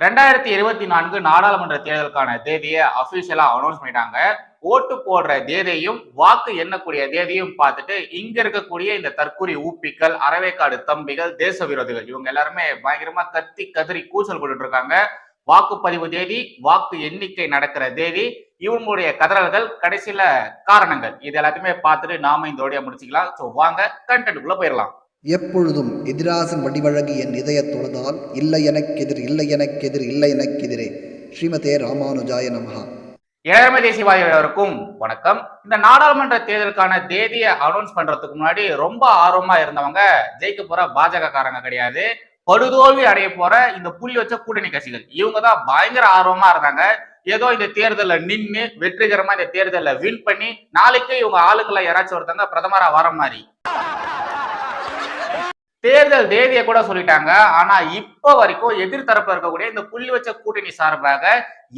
ரெண்டாயிரத்தி இருபத்தி நான்கு நாடாளுமன்ற தேர்தலுக்கான தேதியை அபிஷியலா அனௌன்ஸ் பண்ணிட்டாங்க. ஓட்டு போடுற தேதியும் வாக்கு எண்ணக்கூடிய தேதியும் பார்த்துட்டு இங்க இருக்கக்கூடிய இந்த தற்கூரி ஊப்பிகள் அறவேக்காடு தம்பிகள் தேச விரோதிகள் இவங்க எல்லாருமே பயங்கரமா கத்தி கதறி கூச்சல் போட்டுட்டு இருக்காங்க. வாக்குப்பதிவு தேதி வாக்கு எண்ணிக்கை நடக்கிற தேதி இவங்களுடைய கதறல்கள் கடைசியில காரணங்கள் இது எல்லாத்தையுமே பார்த்துட்டு நாம இந்த ஓடியா முடிச்சுக்கலாம். ஸோ வாங்க கண்டென்ட்டுக்குள்ள போயிடலாம். எப்பொழுதும் எதிராசன் வடிவழகு என் இதய தொழுதால் இல்லை எனக்கெதிர் இல்லை எனக்கெதிர் இல்லை எனக்கெதிரே ஸ்ரீமதே ராமானுஜாய நமஹா. சிவாய் அவருக்கும் வணக்கம். இந்த நாடாளுமன்ற தேர்தலுக்கான தேதியை அனௌன்ஸ் பண்றதுக்கு முன்னாடி ரொம்ப ஆர்வமா இருந்தவங்க ஜெயிக்க போற பாஜக காரங்க கிடையாது. படுதோல்வி அடைய போற இந்த புள்ளி வச்ச கூட்டணி கட்சிகள். இவங்க தான் பயங்கர ஆர்வமா இருந்தாங்க. ஏதோ இந்த தேர்தலில் நின்று வெற்றிகரமா இந்த தேர்தலில் வின் பண்ணி நாளைக்கே இவங்க ஆளுங்களை யாராச்சும் ஒருத்தங்க பிரதமரா வர மாதிரி. தேர்தல் தேதியை கூட சொல்லிட்டாங்க. ஆனா இப்ப வரைக்கும் எதிர்த்தரப்புல இருக்கக்கூடிய இந்த புள்ளி வச்ச கூட்டணி சார்பாக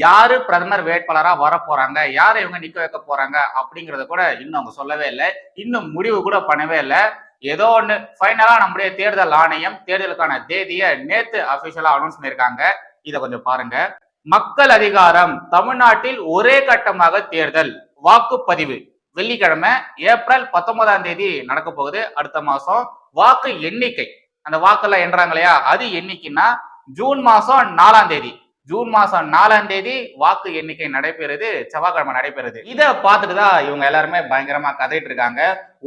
யாரு பிரதமர் வேட்பாளரா வர போறாங்க யாரை இவங்க நிக்க வைக்க போறாங்க? அப்படிங்கறத கூட இன்னும் அவங்க சொல்லவே இல்லை. இன்னும் முடிவு கூட பண்ணவே இல்லை. ஏதோ ஒண்ணு ஃபைனலா நம்முடைய தேர்தல் ஆணையம் தேர்தலுக்கான தேதியை நேத்து அபிஷியலா அனௌன்ஸ் பண்ணிருக்காங்க இதை கொஞ்சம் பாருங்க. மக்கள் அதிகாரம் தமிழ்நாட்டில் ஒரே கட்டமாக தேர்தல் வாக்குப்பதிவு. வெள்ளிக்கிழமை ஏப்ரல் பத்தொன்பதாம் தேதி நடக்க போகுது. அடுத்த மாசம் வாக்கு எண்ணிக்கை. அந்த வாக்கெல்லாம் எண்றாங்க இல்லையா அது எண்ணிக்கைன்னா ஜூன் மாசம் நாலாம் தேதி. ஜூன் மாசம் நாலாம் தேதி வாக்கு எண்ணிக்கை நடைபெறுது செவ்வாய்க்கிழமை நடைபெறுது. இதை பார்த்துட்டு தான் இவங்க எல்லாருமே பயங்கரமா கதைட்டு இருக்காங்க.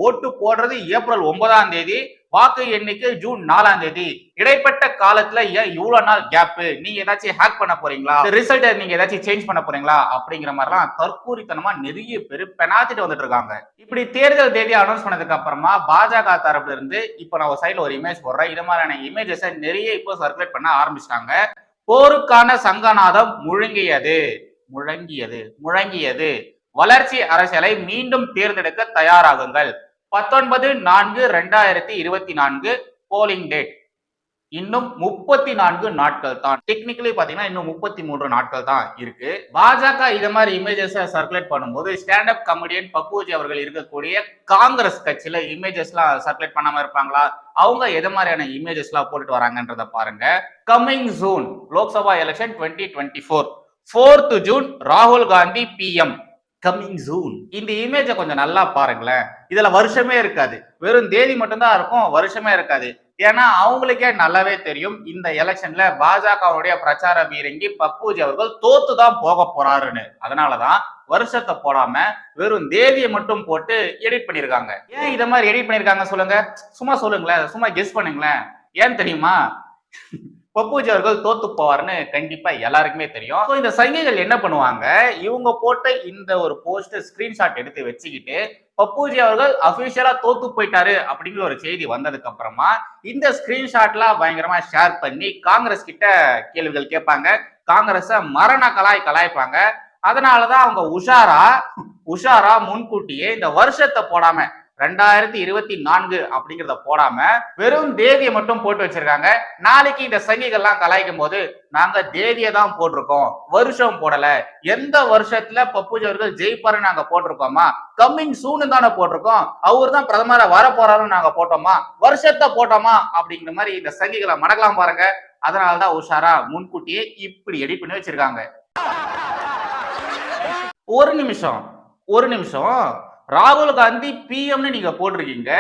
ஓட்டு போடுறது ஏப்ரல் ஒன்பதாம் தேதி வாக்கு எண்ணிக்கை ஜூன் நாலாம் தேதி. இடைப்பட்ட காலத்துல ஏன் இவ்வளவு நாள் கேப் நீங்க ஏதாச்சும் ஹேக் பண்ண போறீங்களா? ரிசல்ட்டை நீங்க ஏதாச்சும் சேஞ்ச் பண்ண போறீங்களா? அப்படிங்கிற மாதிரிலாம் தற்கூரித்தனமா நிறைய பேர் பெனாத்திட்டு வந்துட்டு இருக்காங்க. இப்படி தேர்தல் தேதி அனௌன்ஸ் பண்ணதுக்கு அப்புறமா பாஜக தரப்புல இருந்து இப்ப நான் ஒரு சைடுல ஒரு இமேஜ் போடுறேன். இது மாதிரியான இமேஜஸை நிறைய இப்போ சர்க்குலேட் பண்ண ஆரம்பிச்சிட்டாங்க. போருக்கான சங்கநாதம் முழங்கியது. முழங்கியது. முழங்கியது. வளர்ச்சி அரசியலை மீண்டும் தேர்ந்தெடுக்க தயாராகுங்கள். பத்தொன்பது நான்கு ரெண்டாயிரத்தி இருபத்தி நான்கு போலிங் டேட் இன்னும் முப்பத்தி நான்கு நாட்கள் தான் டெக்னிக்கலி பாத்தீங்கன்னா இன்னும் முப்பத்தி மூன்று நாட்கள் தான் இருக்கு. பாஜக இது மாதிரி இமேஜஸ் சர்க்குலேட் பண்ணும்போது ஸ்டாண்ட் அப் கமெடியன் பப்புஜி அவர்கள் இருக்கக்கூடிய காங்கிரஸ் கட்சியில இமேஜஸ் எல்லாம் சர்க்குலேட் பண்ணாம இருப்பாங்களா? அவங்க எது மாதிரியான இமேஜஸ் எல்லாம் போட்டுட்டு வராங்கன்றத பாருங்க. Coming June Lok Sabha election twenty twenty four fourth June ராகுல் காந்தி பிஎம் கம்மிங் ஜூன் இந்த இமேஜை கொஞ்சம் நல்லா பாருங்களேன். இதுல வருஷமே இருக்காது. வெறும் தேதி மட்டும்தான் இருக்கும் வருஷமே இருக்காது. ஏன்னா அவங்களுக்கே நல்லாவே தெரியும் இந்த எலெக்ஷன்ல பாஜகவுடைய பிரச்சார பீரங்கி பப்புஜி அவர்கள் தோத்து தான் போக போறாருன்னு. அதனாலதான் வருஷத்தை போடாம வெறும் தேதியை மட்டும் போட்டு எடிட் பண்ணிருக்காங்க. ஏன் இதை மாதிரி எடிட் பண்ணிருக்காங்க சொல்லுங்க? சும்மா சொல்லுங்களேன் சும்மா கெஸ் பண்ணுங்களேன். ஏன் தெரியுமா? பப்பூஜி அவர்கள் தோத்து போவார்னு கண்டிப்பா எல்லாருக்குமே தெரியும். ஸோ இந்த சங்கிகள் என்ன பண்ணுவாங்க? இவங்க போட்ட இந்த ஒரு போஸ்ட் ஸ்கிரீன்ஷாட் எடுத்து வச்சுக்கிட்டு பப்பூஜி அவர்கள் அபிஷியலா தோத்து போயிட்டாரு அப்படிங்கிற ஒரு செய்தி வந்ததுக்கு அப்புறமா இந்த ஸ்கிரீன்ஷாட்லாம் பயங்கரமா ஷேர் பண்ணி காங்கிரஸ் கிட்ட கேள்விகள் கேட்பாங்க. காங்கிரஸ மரண கலாய் கலாய்ப்பாங்க. அதனாலதான் அவங்க உஷாரா உஷாரா முன்கூட்டியே இந்த வருஷத்தை போடாம ரெண்டாயிரத்தி இருபத்தி நான்கு அப்படிங்கிறத போடாம வெறும் தேதியை மட்டும் போட்டு வச்சிருக்காங்க. நாளைக்கு இந்த சங்கிகள்லாம் கலாய்க்கும் போது நாங்க தேதியை தான் போட்டிருக்கோம். வருஷம் போடல. எந்த வருஷத்துல பப்புஜி அவர்கள் ஜெயிப்பாருன்னு நாங்க போட்டிருக்கோமா? கம்மிங் சூனு தானே போட்டிருக்கோம். அவர் தான் பிரதமரா வர போறாருன்னு நாங்க போட்டோமா? வருஷத்தை போட்டோமா? அப்படிங்கிற மாதிரி இந்த சங்கிகளை மடக்கலாம் பாருங்க. அதனாலதான் உஷாரா முன்கூட்டியே இப்படி எடிட் பண்ணி வச்சிருக்காங்க. ஒரு நிமிஷம். ஒரு நிமிஷம். ராகுல் காந்தி பிஎம்னு நீங்க போட்டிருக்கீங்க.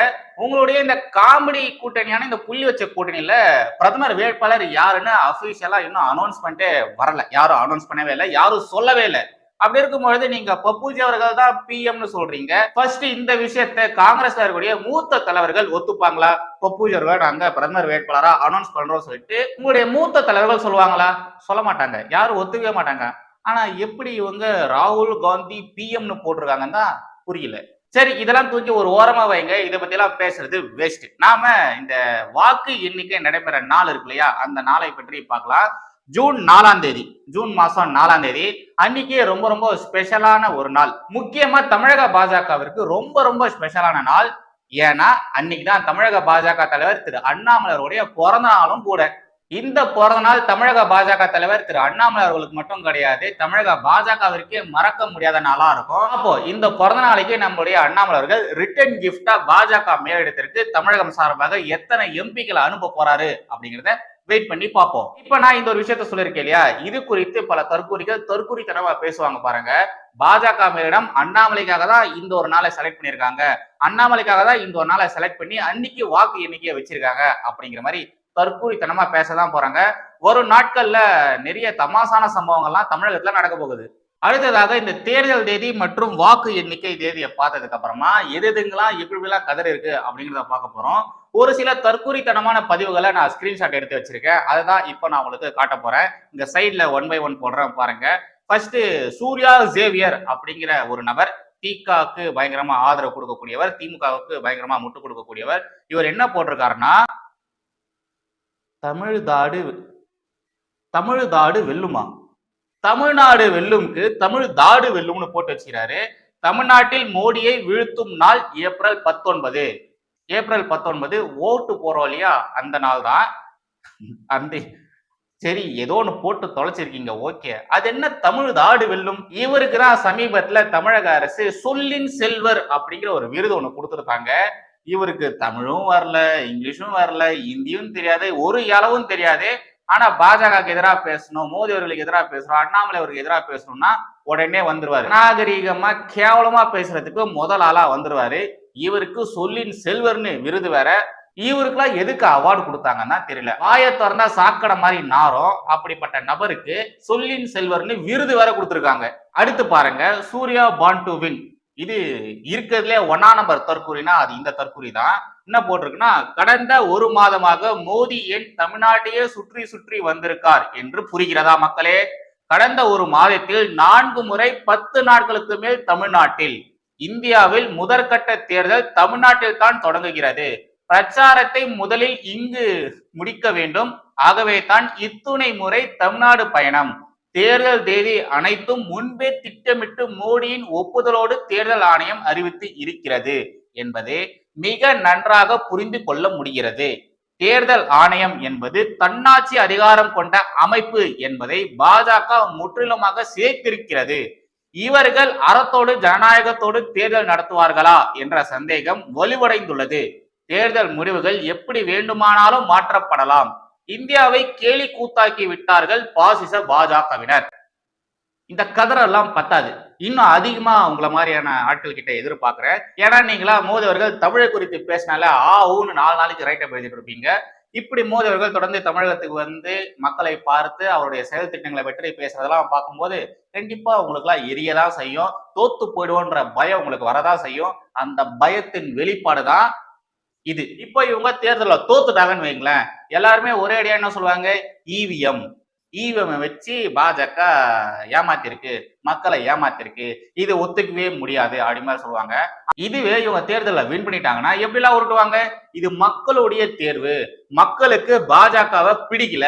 உங்களுடைய இந்த காமெடி கூட்டணியான இந்த புள்ளி வச்ச கூட்டணியில பிரதமர் வேட்பாளர் யாருன்னு அபிஷியலா இன்னும் அனௌன்ஸ் பண்ணிட்டே வரல. யாரும் அனௌன்ஸ் பண்ணவே இல்லை யாரும் சொல்லவே இல்லை. அப்படி இருக்கும்பொழுது நீங்க பப்புஜி அவர்கள் தான் பிஎம்னு சொல்றீங்க. ஃபர்ஸ்ட் இந்த விஷயத்த காங்கிரஸ்ல இருக்கக்கூடிய மூத்த தலைவர்கள் ஒத்துப்பாங்களா? பப்புஜி அவர்கள் நாங்க பிரதமர் வேட்பாளரா அனௌன்ஸ் பண்றோம் சொல்லிட்டு உங்களுடைய மூத்த தலைவர்கள் சொல்லுவாங்களா? சொல்ல மாட்டாங்க. யாரும் ஒத்துக்கவே மாட்டாங்க. ஆனா எப்படி இவங்க ராகுல் காந்தி பிஎம்னு போட்டிருக்காங்கன்னா புரியல. சரி இதெல்லாம் தூக்கி ஒரு ஓரமா வைங்க. இதை பத்தி எல்லாம் பேசுறது வேஸ்ட் நாம இந்த வாக்கு எண்ணிக்கை நடைபெற நாள் இருக்கு இல்லையா? அந்த நாளை பற்றி பார்க்கலாம். ஜூன் நாலாம் தேதி. ஜூன் மாசம் நாலாம் தேதி. அன்னைக்கே ரொம்ப ரொம்ப ஸ்பெஷலான ஒரு நாள். முக்கியமா தமிழக பாஜகவிற்கு ரொம்ப ரொம்ப ஸ்பெஷலான நாள். ஏன்னா அன்னைக்கு தான் தமிழக பாஜக தலைவர் திரு அண்ணாமலருடைய பிறந்த நாளும் கூட. இந்த பிறந்த நாள் தமிழக பாஜக தலைவர் திரு அண்ணாமலை அவர்களுக்கு மட்டும் கிடையாது தமிழக பாஜகவிற்கே மறக்க முடியாத நாளா இருக்கும். அப்போ இந்த பிறந்த நாளைக்கு நம்மளுடைய அண்ணாமலை அவர்கள் ரிட்டர்ன் கிஃப்டா பாஜக மேலிடத்திற்கு தமிழகம் சார்பாக எத்தனை எம்பிக்களை அனுப்ப போறாரு அப்படிங்கிறத வெயிட் பண்ணி பார்ப்போம். இப்ப நான் இந்த ஒரு விஷயத்த சொல்லியிருக்கேன் இல்லையா? இது குறித்து பல தற்கூரிகள் தற்கூரித்தனமா பேசுவாங்க பாருங்க. பாஜக மேலிடம் அண்ணாமலைக்காக தான் இந்த ஒரு நாளை செலக்ட் பண்ணியிருக்காங்க. அண்ணாமலைக்காக தான் இந்த ஒரு நாளை செலக்ட் பண்ணி அன்னைக்கு வாக்கு எண்ணிக்கையை வச்சிருக்காங்க அப்படிங்கிற மாதிரி தற்கூரித்தனமா பேசதான் போறாங்க. வரும் நாட்கள்ல நிறைய தமாசான சம்பவங்கள்லாம் தமிழகத்துல நடக்க போகுது. அடுத்ததாக இந்த தேர்தல் தேதி மற்றும் வாக்கு எண்ணிக்கை தேதியை பார்த்ததுக்கு அப்புறமா எது எதுங்கெல்லாம் எப்படி எப்படிலாம் கதர் இருக்கு அப்படிங்கிறத பார்க்க போறோம். ஒரு சில தற்கூரித்தனமான பதிவுகளை நான் ஸ்கிரீன்ஷாட் எடுத்து வச்சிருக்கேன். அதை தான் இப்போ நான் உங்களுக்கு காட்ட போறேன். இந்த சைட்ல ஒன் பை ஒன் போடுறேன் பாருங்க. ஃபர்ஸ்ட் சூர்யா ஜேவியர் அப்படிங்கிற ஒரு நபர் திகாக்கு பயங்கரமா ஆதரவு கொடுக்கக்கூடியவர் திமுகவுக்கு பயங்கரமா முட்டு கொடுக்கக்கூடியவர். இவர் என்ன போட்டிருக்காருன்னா தமிழ்தாடு தமிழ்தாடு வெல்லுமா? தமிழ்நாடு வெல்லும்க்கு தமிழ் தாடு வெல்லும்னு போட்டு வச்சுக்கிறாரு. தமிழ்நாட்டில் மோடியை வீழ்த்தும் நாள் ஏப்ரல் பத்தொன்பது. ஏப்ரல் பத்தொன்பது ஓட்டு போறோம் இல்லையா? அந்த நாள் தான். அந்த சரி ஏதோ ஒன்று போட்டு தொலைச்சிருக்கீங்க ஓகே. அது என்ன தமிழ் தாடு வெல்லும்? இவருக்கு தான் சமீபத்தில் தமிழக அரசு சொல்லின் செல்வர் அப்படிங்கிற ஒரு விருது ஒன்று கொடுத்துருக்காங்க. இவருக்கு தமிழும் வரல இங்கிலீஷும் வரல ஹிந்தியும் தெரியாது ஒரு இளவும் தெரியாது. ஆனா பாஜகவுக்கு எதிராக பேசணும் மோடி அவர்களுக்கு எதிராக பேசணும் அண்ணாமலை அவருக்கு எதிராக பேசணும்னா உடனே வந்துருவாரு. நாகரீகமா கேவலமா பேசுறதுக்கு முதல் ஆளா வந்துருவாரு. இவருக்கு சொல்லின் செல்வர்னு விருது வேற. இவருக்குலாம் எதுக்கு அவார்டு கொடுத்தாங்கன்னா தெரியல. வாயை திறந்தா சாக்கடை மாதிரி நாரம் அப்படிப்பட்ட நபருக்கு சொல்லின் செல்வர்னு விருது வேற கொடுத்துருக்காங்க. அடுத்து பாருங்க சூர்யா பான் டு வின் இது இருக்கிறதுலே ஒன்னா நம்பர் தற்கூறினா அது இந்த தற்கூறி தான். என்ன போட்டிருக்குன்னா கடந்த ஒரு மாதமாக மோடி என் தமிழ்நாட்டையே சுற்றி சுற்றி வந்திருக்கார் என்று புரிகிறதா மக்களே? கடந்த ஒரு மாதத்தில் நான்கு முறை பத்து நாட்களுக்கு மேல் தமிழ்நாட்டில் இந்தியாவில் முதற்கட்ட தேர்தல் தமிழ்நாட்டில் தான் தொடங்குகிறது. பிரச்சாரத்தை முதலில் இங்கு முடிக்க வேண்டும். ஆகவே தான் இத்துணை முறை தமிழ்நாடு பயணம். தேர்தல் தேதி அனைத்தும் முன்பே திட்டமிட்டு மோடியின் ஒப்புதலோடு தேர்தல் ஆணையம் அறிவித்து இருக்கிறது என்பது மிக நன்றாக புரிந்து கொள்ள முடிகிறது. தேர்தல் ஆணையம் என்பது தன்னாட்சி அதிகாரம் கொண்ட அமைப்பு என்பதை பாஜக முற்றிலுமாக சேர்த்திருக்கிறது இவர்கள் அறத்தோடு ஜனநாயகத்தோடு தேர்தல் நடத்துவார்களா என்ற சந்தேகம் வலுவடைந்துள்ளது. தேர்தல் முடிவுகள் எப்படி வேண்டுமானாலும் மாற்றப்படலாம். இந்தியாவை கேலி கூத்தாக்கி விட்டார்கள் பாசிச பாஜகவினர். இந்த கதறெல்லாம் பத்தாது. இன்னும் அதிகமா உங்களை மாதிரியான ஆட்கள் கிட்ட எதிர்பார்க்கிறேன். ஏன்னா நீங்களா மோடி அவர்கள் தமிழை குறித்து பேசினால ஆ ஊன்னு நாலு நாளைக்கு ரைட்டை எழுதிட்டு இருப்பீங்க. இப்படி மோடி அவர்கள் தொடர்ந்து தமிழகத்துக்கு வந்து மக்களை பார்த்து அவருடைய செயல் திட்டங்களை பற்றி பேசுறதெல்லாம் பார்க்கும்போது கண்டிப்பா உங்களுக்குலாம் எரியதான் செய்யும். தோத்து போயிடுவோன்ற பயம் உங்களுக்கு வரதான் செய்யும். அந்த பயத்தின் வெளிப்பாடு தான் இது. இப்போ இவங்க தேர்தலில் தோத்துட்டாங்கன்னு வைங்களேன் எல்லாருமே ஒரே அடியா என்ன சொல்லுவாங்க? இவிஎம் இவிஎம் வச்சு பாஜக ஏமாத்திருக்கு மக்களை ஏமாத்திருக்கு இது ஒத்துக்கவே முடியாது அப்படி மாதிரி சொல்லுவாங்க. இதுவே இவங்க தேர்தலில் வின் பண்ணிட்டாங்கன்னா எப்படிலாம் உருட்டுவாங்க? இது மக்களுடைய தேர்வு. மக்களுக்கு பாஜகவை பிடிக்கல.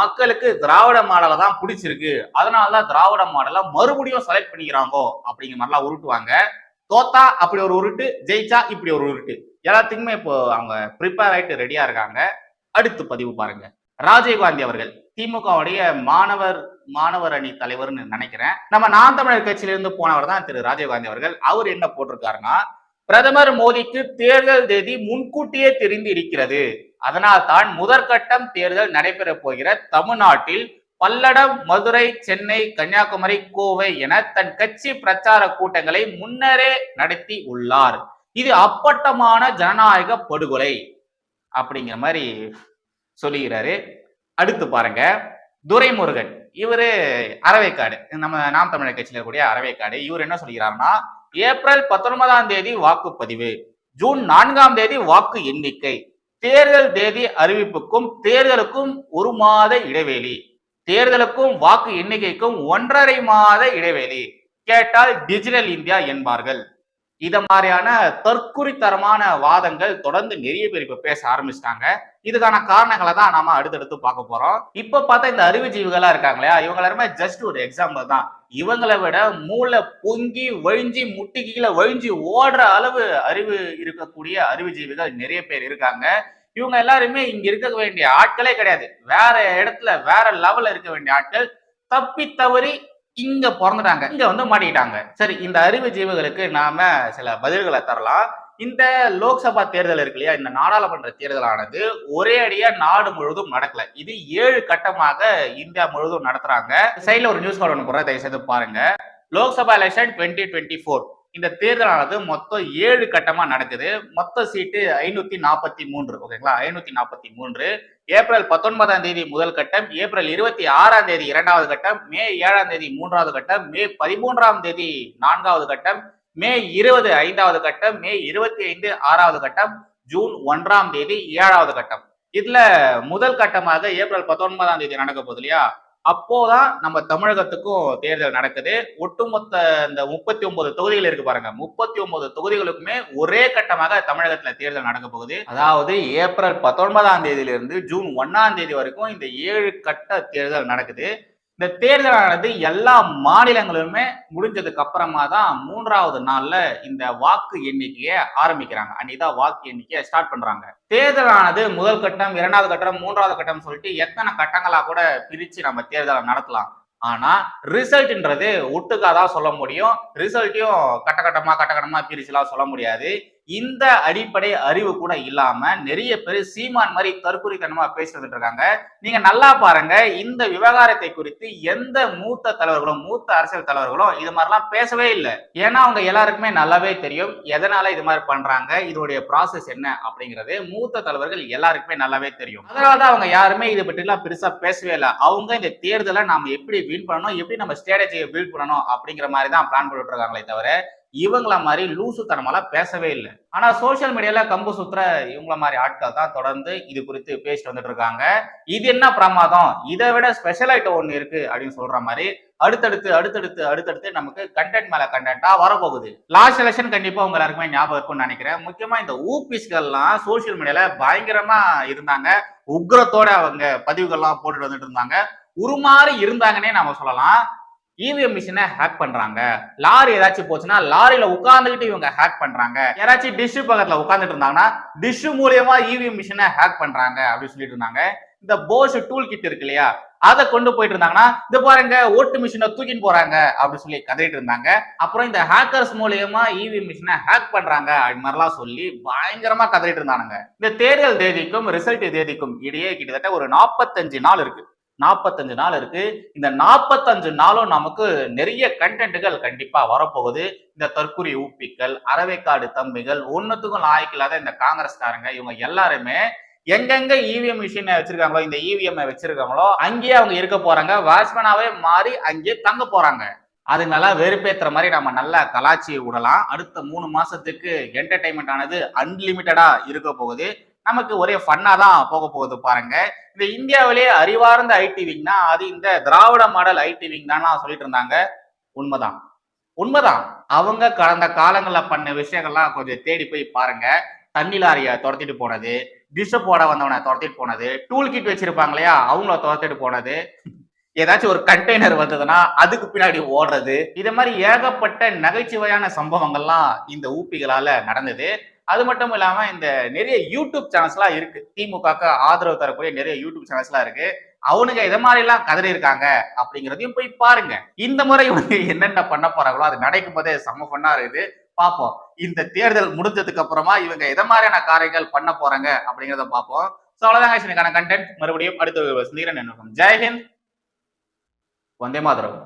மக்களுக்கு திராவிட மாடலை தான் பிடிச்சிருக்கு. அதனாலதான் திராவிட மாடலை மறுபடியும் செலக்ட் பண்ணிக்கிறாங்கோ அப்படிங்கிற மாதிரிலாம் உருட்டுவாங்க. தோத்தா அப்படி ஒரு உருட்டு ஜெயிச்சா இப்படி ஒரு உருட்டு. எல்லாத்துக்குமே இப்போ அவங்க ப்ரிப்பேர் ஆயிட்டு ரெடியா இருக்காங்க. அடுத்து பதிவு பாருங்க. ராஜீவ்காந்தி அவர்கள் திமுகவுடைய மாணவர் மாணவர் அணி தலைவர்னு நினைக்கிறேன். நம்ம நான் தமிழர் கட்சியிலிருந்து போனவர் தான் திரு ராஜீவ்காந்தி அவர்கள். அவர் என்ன போட்டிருக்காருன்னா பிரதமர் மோடிக்கு தேர்தல் தேதி முன்கூட்டியே தெரிந்து இருக்கிறது. அதனால் தான் முதற்கட்டம் தேர்தல் நடைபெற போகிற தமிழ்நாட்டில் பல்லடம் மதுரை சென்னை கன்னியாகுமரி கோவை என தன் கட்சி பிரச்சார கூட்டங்களை முன்னரே நடத்தி உள்ளார். இது அப்பட்டமான ஜனநாயக படுகொலை அப்படிங்கிற மாதிரி சொல்லுகிறாரு அடுத்து பாருங்க துரைமுருகன். இவரு அறவைக்காடு. நம்ம நாம் தமிழர் கட்சியில் இருக்கக்கூடிய அறவைக்காடு. இவர் என்ன சொல்கிறாருன்னா ஏப்ரல் பத்தொன்பதாம் தேதி வாக்குப்பதிவு ஜூன் நான்காம் தேதி வாக்கு எண்ணிக்கை தேர்தல் தேதி அறிவிப்புக்கும் தேர்தலுக்கும் ஒரு மாத இடைவெளி தேர்தலுக்கும் வாக்கு எண்ணிக்கைக்கும் ஒன்றரை மாத இடைவெளி கேட்டால் டிஜிட்டல் இந்தியா என்பார்கள். இத மாதிரியான தற்குறித்தரமான வாதங்கள் தொடர்ந்து நிறைய பேர் இப்ப பேச ஆரம்பிச்சிட்டாங்க. இதுக்கான காரணங்களை தான் நாம அடுத்தடுத்து பார்க்க போறோம். இப்ப பார்த்தா இந்த அறிவுஜீவிகளா இருக்காங்களே இவங்க எல்லாருமே ஜஸ்ட் ஒரு எக்ஸாம்பிள் தான். இவங்களை விட மூளை பொங்கி வழிஞ்சி முட்டி கீழே வழிஞ்சி ஓடுற அளவு அறிவு இருக்கக்கூடிய அறிவுஜீவிகள் நிறைய பேர் இருக்காங்க. இவங்க எல்லாருமே இங்க இருக்க வேண்டிய ஆட்களே கிடையாது. வேற இடத்துல வேற லெவல்ல இருக்க வேண்டிய ஆட்கள் தப்பி தவறி இங்க பிறந்துட்டாங்க. இங்க வந்து மாட்டிக்கிட்டாங்க. சரி இந்த அறிவு ஜீவிகளுக்கு நாம சில பதில்களை தரலாம். இந்த லோக்சபா தேர்தல் இருக்கு இல்லையா? இந்த நாடாளுமன்ற தேர்தலானது ஒரே அடியா நாடு முழுவதும் நடக்கல. இது ஏழு கட்டமாக இந்தியா முழுவதும் நடத்துறாங்க. சைட்ல ஒரு நியூஸ் கார்டு ஒன்று போடுற தயவு செய்து பாருங்க. Lok Sabha election twenty twenty four இந்த தேர்தலானது மொத்தம் ஏழு கட்டமா நடக்குது. மொத்த சீட்டு ஐநூத்தி நாற்பத்தி மூன்று ஓகேங்களா? ஐநூத்தி நாற்பத்தி மூன்று. ஏப்ரல் பத்தொன்பதாம் தேதி முதல் கட்டம் ஏப்ரல் இருபத்தி ஆறாம் தேதி இரண்டாவது கட்டம் மே ஏழாம் தேதி மூன்றாவது கட்டம் மே பதிமூன்றாம் தேதி நான்காவது கட்டம் மே இருபது ஐந்தாவது கட்டம் மே இருபத்தி ஐந்து ஆறாவது கட்டம் ஜூன் ஒன்றாம் தேதி ஏழாவது கட்டம். இதுல முதல் கட்டமாக ஏப்ரல் பத்தொன்பதாம் தேதி நடக்க போகுது இல்லையா? அப்போதான் நம்ம தமிழகத்துக்கும் தேர்தல் நடக்குது. ஒட்டுமொத்த இந்த முப்பத்தி ஒன்பது தொகுதிகள் இருக்கு பாருங்க. முப்பத்தி ஒன்பது தொகுதிகளுக்குமே ஒரே கட்டமாக தமிழகத்துல தேர்தல் நடக்க போகுது. அதாவது ஏப்ரல் பத்தொன்பதாம் தேதியிலிருந்து ஜூன் ஒன்னாம் தேதி வரைக்கும் இந்த ஏழு கட்ட தேர்தல் நடக்குது. இந்த தேர்தலானது எல்லா மாநிலங்களுமே முடிஞ்சதுக்கு அப்புறமா தான் மூன்றாவது நாள்ல இந்த வாக்கு எண்ணிக்கையை ஆரம்பிக்கிறாங்க. அன்னைதான் வாக்கு எண்ணிக்கையை ஸ்டார்ட் பண்றாங்க. தேர்தலானது முதல் கட்டம் இரண்டாவது கட்டம் மூன்றாவது கட்டம் சொல்லிட்டு எத்தனை கட்டங்களா கூட பிரிச்சு நம்ம தேர்தலை நடத்தலாம். ஆனா ரிசல்ட்ன்றது ஒட்டுக்காதான் சொல்ல முடியும். ரிசல்ட்டையும் கட்ட கட்டமா கட்ட கட்டமா பிரிச்சுலாம் சொல்ல முடியாது. இந்த அடிப்படை அறிவு கூட இல்லாம நிறைய பேர் சீமான் மாதிரி தற்குறித்தனமா பேசிட்டு இருக்காங்க. நீங்க நல்லா பாருங்க. இந்த விவகாரத்தை குறித்து எந்த மூத்த தலைவர்களும் மூத்த அரசியல் தலைவர்களும் இது மாதிரிலாம் பேசவே இல்லை. ஏன்னா அவங்க எல்லாருக்குமே நல்லாவே தெரியும். எதனால இது மாதிரி பண்றாங்க? இதோடைய ப்ராசஸ் என்ன அப்படிங்கிறது மூத்த தலைவர்கள் எல்லாருக்குமே நல்லாவே தெரியும். அதனாலதான் அவங்க யாருமே இதை பற்றி எல்லாம் பெருசா பேசவே இல்லை. அவங்க இந்த தேர்தலை நாம எப்படி வின் பண்ணணும்? எப்படி நம்ம ஸ்ட்ராட்டஜியை பில்ட் பண்ணணும்? அப்படிங்கிற மாதிரி தான் பிளான் பண்ணிட்டு இருக்காங்களே தவிர இவங்கள மாதிரி லூசுத்தனமெல்லாம் பேசவே இல்லை. ஆனா சோசியல் மீடியால கம்பு சுத்துற இவங்கள மாதிரி ஆட்கள் தான் தொடர்ந்து இது குறித்து பேசிட்டு வந்துட்டு இருக்காங்க. இது என்ன பிரமாதம்? இதை விட ஸ்பெஷல் ஐட்டம் ஒண்ணு இருக்கு அப்படின்னு சொல்ற மாதிரி அடுத்தடுத்து அடுத்தடுத்து அடுத்தடுத்து நமக்கு கண்டென்ட் மேல கண்டென்ட்டா வரப்போகுது. லாஸ்ட் எலெக்ஷன் கண்டிப்பா உங்க எல்லாருக்குமே ஞாபகம் இருக்கும்னு நினைக்கிறேன். முக்கியமா இந்த ஊபிஸ்கள்லாம் சோசியல் மீடியால பயங்கரமா இருந்தாங்க. உக்ரத்தோட அவங்க பதிவுகள்லாம் போட்டுட்டு வந்துட்டு இருந்தாங்க. உருமாறி இருந்தாங்கன்னே நம்ம சொல்லலாம். இவிஎம் மிஷினை ஹேக் பண்றாங்க. லாரி ஏதாச்சும் போச்சுன்னா லாரியில உட்கார்ந்துகிட்டு இவங்க ஹேக் பண்றாங்க. யாராச்சும் டிஷ் பக்கத்துல உட்கார்ந்துட்டு இருந்தாங்கன்னா டிஷ் மூலியமா இவிஎம் மிஷினை ஹேக் பண்றாங்க அப்படின்னு சொல்லிட்டு இருந்தாங்க. இந்த போஸ் டூல் கிட் இருக்கு இல்லையா அதை கொண்டு போயிட்டு இருந்தாங்கன்னா இது பாருங்க ஓட்டு மிஷினை தூக்கிட்டு போறாங்க அப்படின்னு சொல்லி கதறிட்டு இருந்தாங்க. அப்புறம் இந்த ஹேக்கர்ஸ் மூலியமா இவி மிஷினை ஹேக் பண்றாங்க அது மாதிரிலாம் சொல்லி பயங்கரமா கதறிட்டு இருந்தானுங்க. இந்த தேர்தல் தேதிக்கும் ரிசல்ட் தேதிக்கும் இடையே கிட்டத்தட்ட ஒரு நாற்பத்தஞ்சு நாள் இருக்கு. நாற்பத்தஞ்சு நாள் இருக்கு. இந்த நாற்பத்தஞ்சு நாளும் நமக்கு நிறைய கண்டென்ட்டுகள் கண்டிப்பா வரப்போகுது. இந்த தற்குறி ஊப்பிக்கள் அறவைக்காடு தம்பிகள் ஒன்றுத்துக்கும் லாய்க்கில்லாத இந்த காங்கிரஸ்காரங்க இவங்க எல்லாருமே எங்கெங்க இவிஎம் மிஷினை வச்சிருக்காங்களோ இந்த இவிஎம் வச்சிருக்காங்களோ அங்கேயே அவங்க இருக்க போறாங்க. வாட்ச்மேனாவே மாறி அங்கேயே தங்க போறாங்க. அது நல்லா வெறுப்பேற்றுற மாதிரி நம்ம நல்லா கலாச்சி விடலாம். அடுத்த மூணு மாசத்துக்கு என்டர்டைன்மெண்ட் ஆனது அன்லிமிட்டடா இருக்க போகுது. நமக்கு ஒரே ஃபன்னா தான் போக போகுது பாருங்க. இந்த இந்தியாவிலேயே அறிவார்ந்த ஐடி விங்னா அது இந்த திராவிட மாடல் ஐடி விங் தான் சொல்லிட்டு இருந்தாங்க. உண்மைதான். உண்மைதான். அவங்க கடந்த காலங்களில் பண்ண விஷயங்கள்லாம் கொஞ்சம் தேடி போய் பாருங்க. தண்ணி லாரியை துரத்திட்டு போனது டிஷ் போட வந்தவனை துரத்திட்டு போனது டூல் கிட் வச்சிருப்பாங்க இல்லையா அவங்கள துரத்திட்டு போனது. ஏதாச்சும் ஒரு கண்டெய்னர் வந்ததுன்னா அதுக்கு பின்னாடி ஓடுறது. இது மாதிரி ஏகப்பட்ட நகைச்சுவையான சம்பவங்கள்லாம் இந்த ஊப்பிகளால நடந்தது. அது மட்டும் இல்லாம இந்த நிறைய யூடியூப் சேனல்ஸ்லாம் இருக்கு. திமுகக்கு ஆதரவு தரக்கூடிய நிறைய யூடியூப் சேனல்ஸ்லாம் இருக்கு. அவனுங்க இதை மாதிரி எல்லாம் கதறி இருக்காங்க அப்படிங்கிறதையும் போய் பாருங்க. இந்த முறை இவனுங்க என்னென்ன பண்ண போறாங்களோ அது நடக்கும் போதே செம்ம பண்ணா இருக்குது. பார்ப்போம். இந்த தேர்தல் முடிஞ்சதுக்கு அப்புறமா இவங்க எதை மாதிரியான காரியங்கள் பண்ண போறாங்க அப்படிங்கிறத பார்ப்போம். ஸோ அவ்வளோதான் இன்னைக்கான கண்டென்ட் மறுபடியும் அடுத்த சந்திக்கிறேன் நினைக்கும் ஜெய்ஹிந்த் வந்தே மாதரம்.